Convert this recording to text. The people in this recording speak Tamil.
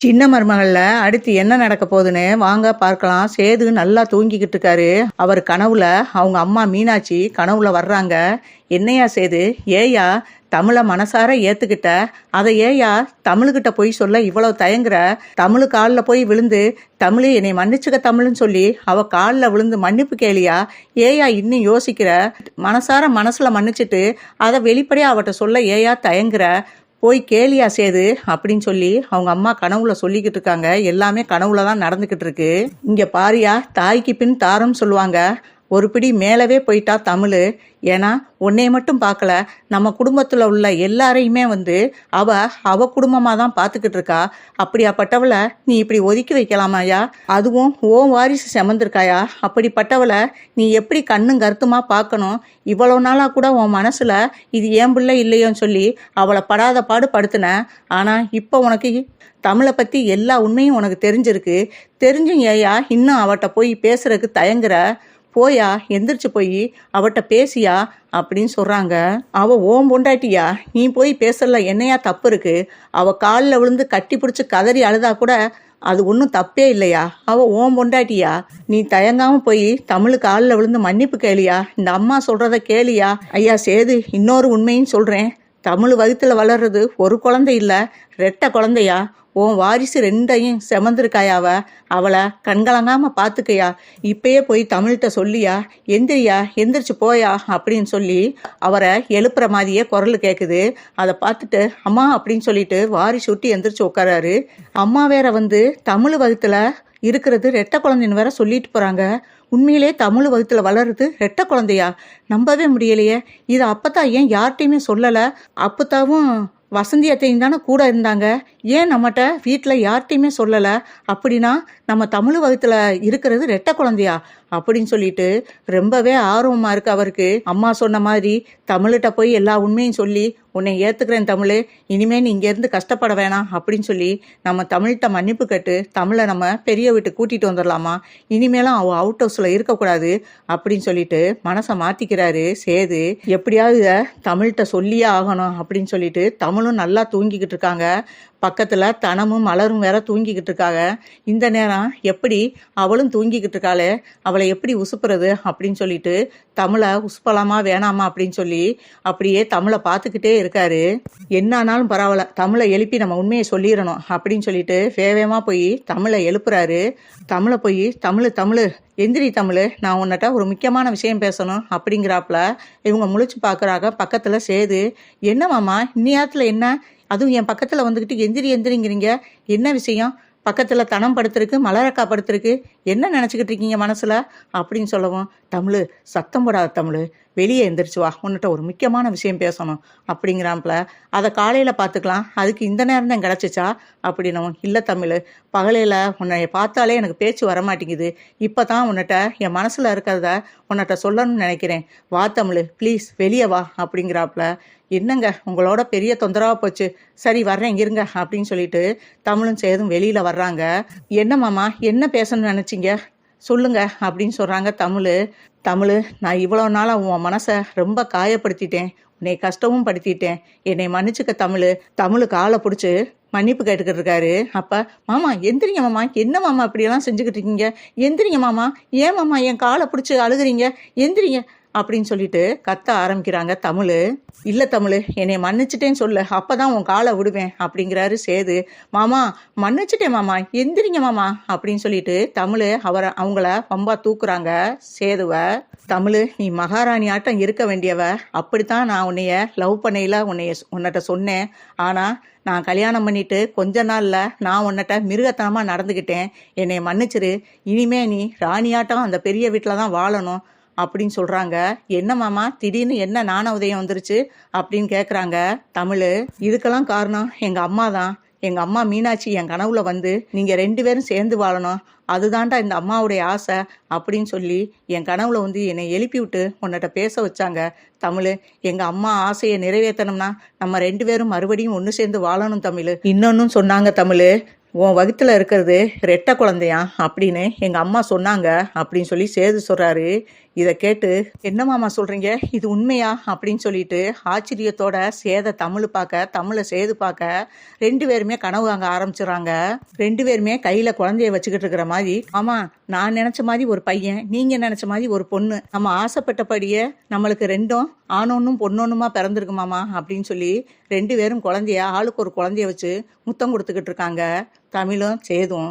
சின்ன மருமகளில் அடுத்து என்ன நடக்க போகுதுன்னு வாங்க பார்க்கலாம். சேது நல்லா தூங்கிக்கிட்டு இருக்காரு. அவர் கனவுல அவங்க அம்மா மீனாட்சி கனவுல வர்றாங்க. என்னையா சேது? ஏயா தமிழை மனசார ஏத்துக்கிட்ட. அதை ஏயா தமிழுக்கிட்ட போய் சொல்ல இவ்வளவு தயங்குற? தமிழு காலில் போய் விழுந்து தமிழ் என்னை மன்னிச்சுக்க தமிழ்னு சொல்லி அவ காலில் விழுந்து மன்னிப்பு கேளியா? ஏயா இன்னும் யோசிக்கிற? மனசார மனசுல மன்னிச்சிட்டு அதை வெளிப்படையா அவட்ட சொல்ல ஏயா தயங்குற? போய் கேலியா சேது அப்படின்னு சொல்லி அவங்க அம்மா கனவுல சொல்லிக்கிட்டு இருக்காங்க. எல்லாமே கனவுல தான் நடந்துக்கிட்டு இருக்கு. இங்க பாரியா தாய்க்கு பின் தாரம் சொல்லுவாங்க. ஒரு பிடி மேலவே போயிட்டா தமிழ். ஏன்னா உன்னைய மட்டும் பார்க்கல நம்ம குடும்பத்தில் உள்ள எல்லாரையுமே வந்து அவ அவ குடும்பமாக தான் பார்த்துக்கிட்டு இருக்கா. அப்படியாப்பட்டவளை நீ இப்படி ஒதுக்கி வைக்கலாமாயா அதுவும் ஓ வாரிசு செமந்திருக்காயா? அப்படிப்பட்டவளை நீ எப்படி கண்ணும் கருத்துமாக பார்க்கணும் இவ்வளோ நாளாக கூட உன் மனசில் இது ஏன் பிள்ளை இல்லையோன்னு சொல்லி அவளை படாத பாடு படுத்தின. ஆனால் இப்போ உனக்கு தமிழை பற்றி எல்லா உண்மையும் உனக்கு தெரிஞ்சிருக்கு. தெரிஞ்சும் ஏயா இன்னும் அவட்ட போய் பேசுறதுக்கு தயங்குற. போயா எந்திரிச்சு போய் அவட்ட பேசியா அப்படின்னு சொல்கிறாங்க அவள் ஓம் பொண்டாட்டியா நீ போய் பேசல என்னையா தப்பு இருக்கு? அவள் காலில் விழுந்து கட்டி பிடிச்சி கதறி அழுதா கூட அது ஒன்றும் தப்பே இல்லையா? அவள் ஓம் பொண்டாட்டியா நீ தயங்காமல் போய் தமிழ் காலில் விழுந்து மன்னிப்பு கேளியா? இந்த அம்மா சொல்கிறத கேளியா? ஐயா சேது இன்னொரு உண்மையும் சொல்கிறேன் தமிழ் வகுத்துல வளர்றது ஒரு குழந்தை இல்லை ரெட்டை குழந்தையா? உன் வாரிசு ரெண்டையும் செமந்திருக்காயாவ? அவளை கண்கலங்காமல் பார்த்துக்கையா இப்பயே போய் தமிழ்கிட்ட சொல்லியா? எந்திரியா? எந்திரிச்சு போயா? அப்படின்னு சொல்லி அவரை எழுப்புற மாதிரியே குரல் கேட்குது அதை பார்த்துட்டு அம்மா அப்படின்னு சொல்லிட்டு வாரிசு விட்டு எந்திரிச்சு உட்காராரு அம்மா வேற வந்து தமிழ் வகுத்தில் இருக்கிறது ரெட்டை குழந்தைன்னு வேற சொல்லிட்டு போகிறாங்க உண்மையிலே தமிழ் வகுத்தில் வளருது. ரெட்ட குழந்தையா? நம்பவே முடியலையே. இது அப்பத்தான் ஏன் யார்கிட்டையுமே சொல்லலை? அப்பத்தாவும் வசந்தி அத்தையும் தானே கூட இருந்தாங்க. ஏன் நம்மகிட்ட வீட்டில் யார்கிட்டையுமே சொல்லலை? அப்படின்னா நம்ம தமிழ் வகுத்தில் இருக்கிறது ரெட்ட குழந்தையா? அப்படின்னு சொல்லிட்டு ரொம்பவே ஆர்வமாக இருக்கு அவருக்கு. அம்மா சொன்ன மாதிரி தமிழ்கிட்ட போய் எல்லா உண்மையும் சொல்லி உன்னை ஏற்றுக்கிறேன் தமிழ் இனிமேல் நீ இங்கேருந்து கஷ்டப்பட வேணாம் அப்படின்னு சொல்லி நம்ம தமிழ்கிட்ட மன்னிப்பு கட்டு தமிழை நம்ம பெரிய வீட்டுக்கு கூட்டிகிட்டு வந்துடலாமா இனிமேலும் அவள் அவுட் ஹவுஸில் இருக்கக்கூடாது அப்படின்னு சொல்லிட்டு மனசை மாற்றிக்கிறாரு சேது. எப்படியாவது இதை தமிழ்கிட்ட சொல்லியே ஆகணும் அப்படின்னு சொல்லிட்டு தமிழும் நல்லா தூங்கிக்கிட்டு இருக்காங்க. பக்கத்தில் தனமும் மலரும் வேற தூங்கிக்கிட்டு இருக்காங்க. இந்த நேரம் எப்படி அவளும் தூங்கிக்கிட்டு இருக்காளே? அவளை எப்படி உசுப்புறது? அப்படின்னு சொல்லிட்டு தமிழை உசுப்பலாமா வேணாமா அப்படின்னு சொல்லி அப்படியே தமிழை பார்த்துக்கிட்டே இருக்காரு. என்னானாலும் பரவாயில்ல தமிழை எழுப்பி நம்ம உண்மையை சொல்லிடணும் அப்படின்னு சொல்லிட்டு வேகமாக போய் தமிழை எழுப்புறாரு. தமிழை போய் தமிழ் தமிழ் எந்திரி தமிழ் நான் உன்னிட்ட ஒரு முக்கியமான விஷயம் பேசணும் அப்படிங்கிறாப்புல இவங்க முழிச்சு பார்க்குறாங்க பக்கத்தில் சேது என்ன மாமா இன்னியாத்துல என்ன? அதுவும் என் பக்கத்தில் வந்துக்கிட்டு எந்திரி எந்திரிங்கிறீங்க. என்ன விஷயம்? பக்கத்தில் தனம் படுத்திருக்கு மலரக்கா படுத்திருக்கு. என்ன நினச்சிக்கிட்டு இருக்கீங்க மனசில்? அப்படின்னு சொல்லவும் தமிழ் சத்தம் போடாத தமிழ். வெளியே எந்திரிச்சு வா உன்னிட்ட ஒரு முக்கியமான விஷயம் பேசணும் அப்படிங்கிறான்ல அதை காலையில் பார்த்துக்கலாம். அதுக்கு இந்த நேரம் தான் கிடச்சிச்சா? அப்படின்னவும் இல்லை தமிழ் பகலையில் உன்னை பார்த்தாலே எனக்கு பேச்சு வரமாட்டேங்குது இப்போ தான் உன்னிட்ட என் மனசில் இருக்கிறத உன்னிட்ட சொல்லணும்னு நினைக்கிறேன். வா தமிழ் ப்ளீஸ் வெளியே வா அப்படிங்கிறாப்புல. என்னங்க உங்களோட பெரிய தொந்தரவாக போச்சு. சரி வர்றேன் இருங்க அப்படின்னு சொல்லிட்டு தமிழும் சேதும் வெளியில் வர்றாங்க. என்ன மாமா என்ன பேசணும்னு நினச்சிங்க? சொல்லுங்க அப்படின்னு சொல்கிறாங்க தமிழ். தமிழ் நான் இவ்வளோ நாளாக உன் மனசை ரொம்ப காயப்படுத்திட்டேன். உன்னை கஷ்டமும் படுத்திட்டேன். என்னை மன்னிச்சுக்க தமிழ். தமிழ் காலை பிடிச்சி மன்னிப்பு கேட்டுக்கிட்டு இருக்காரு. அப்போ மாமா எந்திரிங்க மாமா. என்ன மாமா இப்படியெல்லாம் செஞ்சுக்கிட்டு இருக்கீங்க? எந்திரிங்க மாமா. ஏன் மாமா என் காலை பிடிச்சி அழுகுறீங்க? எந்திரிங்க. அப்படின்னு சொல்லிட்டு கத்த ஆரம்பிக்கிறாங்க. தமிழ் இல்லை தமிழ் என்னை மன்னிச்சிட்டேன்னு சொல்லு. அப்போ தான் உன் காலை விடுவேன் அப்படிங்கிறாரு சேது. மாமா மன்னிச்சிட்டேன் மாமா எந்திரிங்க மாமா அப்படின்னு சொல்லிட்டு தமிழ் அவரை அவங்கள பம்பா தூக்குறாங்க. சேதுவ தமிழ் நீ மகாராணி ஆட்டம் இருக்க வேண்டியவ. அப்படித்தான் நான் உன்னைய லவ் பண்ணையில் உன்னைய உன்னிட்ட சொன்னேன். ஆனால் நான் கல்யாணம் பண்ணிட்டு கொஞ்ச நாளில் நான் உன்னிட்ட மிருகத்தனமாக நடந்துக்கிட்டேன் என்னை மன்னிச்சிரு. இனிமே நீ ராணியாட்டம் அந்த பெரிய வீட்டில் தான் வாழணும். அப்படின்னு சொல்றாங்க. என்ன மாமா? திடீர்னு என்ன நாண உதயம் வந்துருச்சு? அப்படின்னு கேக்குறாங்க. தமிழ் இதுக்கெல்லாம் காரணம் எங்க அம்மா தான். எங்க அம்மா மீனாட்சி என் கனவுல வந்து நீங்க ரெண்டு பேரும் சேர்ந்து வாழணும். அதுதான்டா இந்த அம்மாவுடைய ஆசை அப்படின்னு சொல்லி என் கனவுல வந்து என்னை எழுப்பி விட்டு உன்னிட்ட பேச வச்சாங்க. தமிழ் எங்க அம்மா ஆசையை நிறைவேற்றணும்னா நம்ம ரெண்டு பேரும் மறுபடியும் ஒன்று சேர்ந்து வாழணும் தமிழ். இன்னொன்னும் சொன்னாங்க தமிழ். உன் வகுத்துல இருக்கிறது ரெட்டை குழந்தையா? அப்படின்னு எங்க அம்மா சொன்னாங்க. அப்படின்னு சொல்லி சேது சொல்றாரு. இதை கேட்டு என்ன மாமா சொல்றீங்க? இது உண்மையா? அப்படின்னு சொல்லிட்டு ஆச்சரியத்தோட சேத தமிழ் பார்க்க தமிழை சேது பார்க்க ரெண்டு பேருமே கனவு வாங்க ஆரம்பிச்சிடுறாங்க ரெண்டு பேருமே கையில குழந்தைய வச்சுக்கிட்டு இருக்கிற மாதிரி ஆமா நான் நினைச்ச மாதிரி ஒரு பையன் நீங்க நினைச்ச மாதிரி ஒரு பொண்ணு. நம்ம ஆசைப்பட்டபடியே நம்மளுக்கு ரெண்டும் ஆணொன்னும் பொண்ணொன்னுமா பிறந்திருக்கு மாமா அப்படின்னு சொல்லி ரெண்டு பேரும் குழந்தைய ஆளுக்கு ஒரு குழந்தைய வச்சு முத்தம் கொடுத்துக்கிட்டு இருக்காங்க தமிழும் சேதும்.